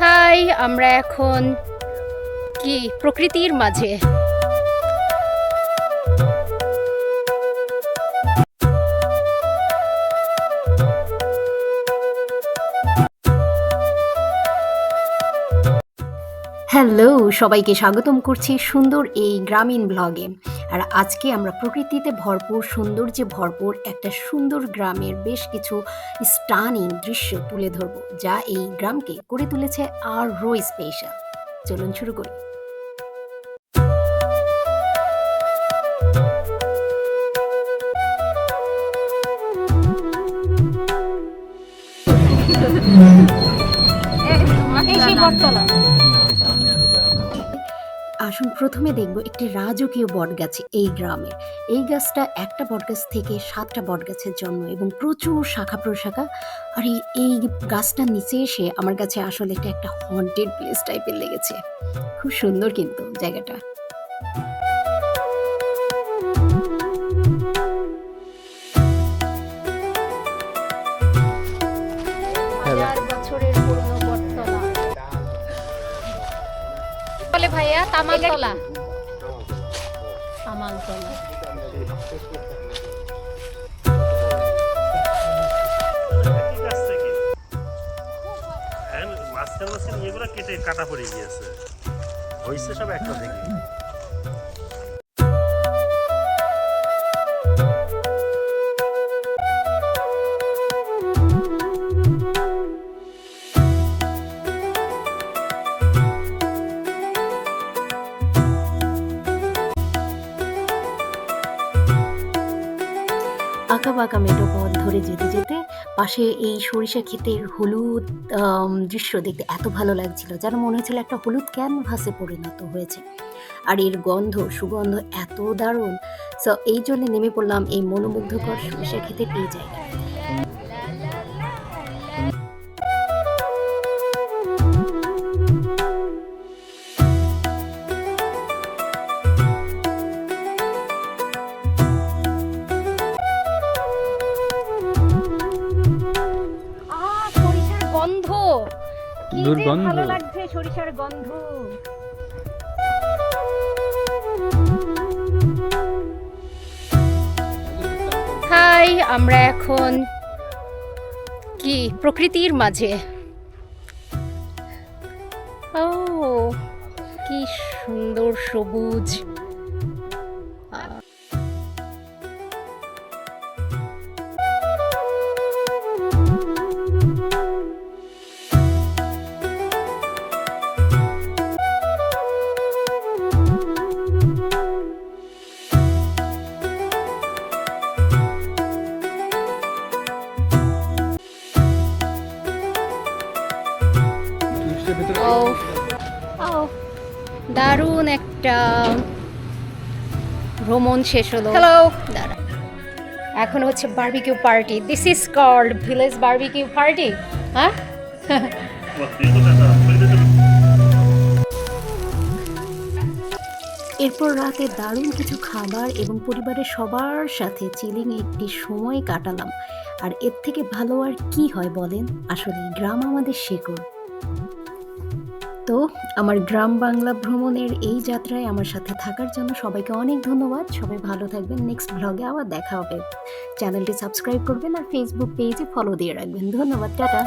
High আমরা এখন কি? প্রকৃতির মাঝে। হ্যালো সবাইকে স্বাগতম করছি সুন্দর এই গ্রামীণ ব্লগে। আর আজকে আমরা প্রকৃতিতে ভরপুর, সৌন্দর্যে ভরপুর একটা সুন্দর গ্রামের বেশ কিছু স্টানিং দৃশ্য তুলে ধরব, যা এই গ্রামকে করে তুলেছে আরও স্পেশাল চলুন শুরু করি। এই সেই বটতলা। আসুন প্রথমে দেখব একটি রাজকীয় বটগাছ এই গ্রামে। এই গাছটা একটা বটগাছ থেকে সাতটা বটগাছের জন্ম এবং প্রচুর শাখা প্রশাখা। আর এই গাছটার নিচে এসে আমার কাছে আসলে এটা একটা হন্টেড প্লেস টাইপের লেগেছে। খুব সুন্দর কিন্তু জায়গাটা। বছরের পুরনো বলে ভাইয়া তামালতলা। তামালতলা। তামাল তোলা থেকে হ্যাঁ মাঝখানে এগুলো কেটে কাটা পড়ে গিয়েছে। হয়েছে সব একটা থেকে বাঁকা মেটো পথ ধরে যেতে যেতে পাশে এই সরিষা ক্ষেতের হলুদ দৃশ্য দেখতে এত ভালো লাগছিল যেন মনে হচ্ছিল একটা হলুদ ক্যানভাসে পরিণত হয়েছে। আর এর গন্ধ, সুগন্ধ এত দারুণ। সো এই জন্য নেমে পড়লাম এই মনোমুগ্ধকর সরিষা ক্ষেতের এই জায়গায়। দুর্গন্ধ। ভালো লাগছে সরিষার গন্ধ। হাই আমরা এখন কি? প্রকৃতির মাঝে। ও কি সুন্দর সবুজ। দারুণ একটা ভ্রমণ শেষ হলো। হ্যালো দাঁড়া। এখন হচ্ছে barbecue party this is called village barbecue party হ্যাঁ? এরপর রাতে দারুণ কিছু খাবার এবং পরিবারের সবার সাথে চিলিং একটি সময় কাটালাম। আর এর থেকে ভালো আর কি হয় বলেন? আসলে গ্রাম আমাদের শেকড়। তো আমার গ্রাম বাংলা ভ্রমণের এই যাত্রায় আমার সাথে থাকার জন্য সবাইকে অনেক ধন্যবাদ। সবাই ভালো থাকবেন। নেক্সট ব্লগে আবার দেখা হবে। চ্যানেলটি সাবস্ক্রাইব করবেন আর ফেসবুক পেজে ফলো দিয়ে রাখবেন। ধন্যবাদ। টাটা।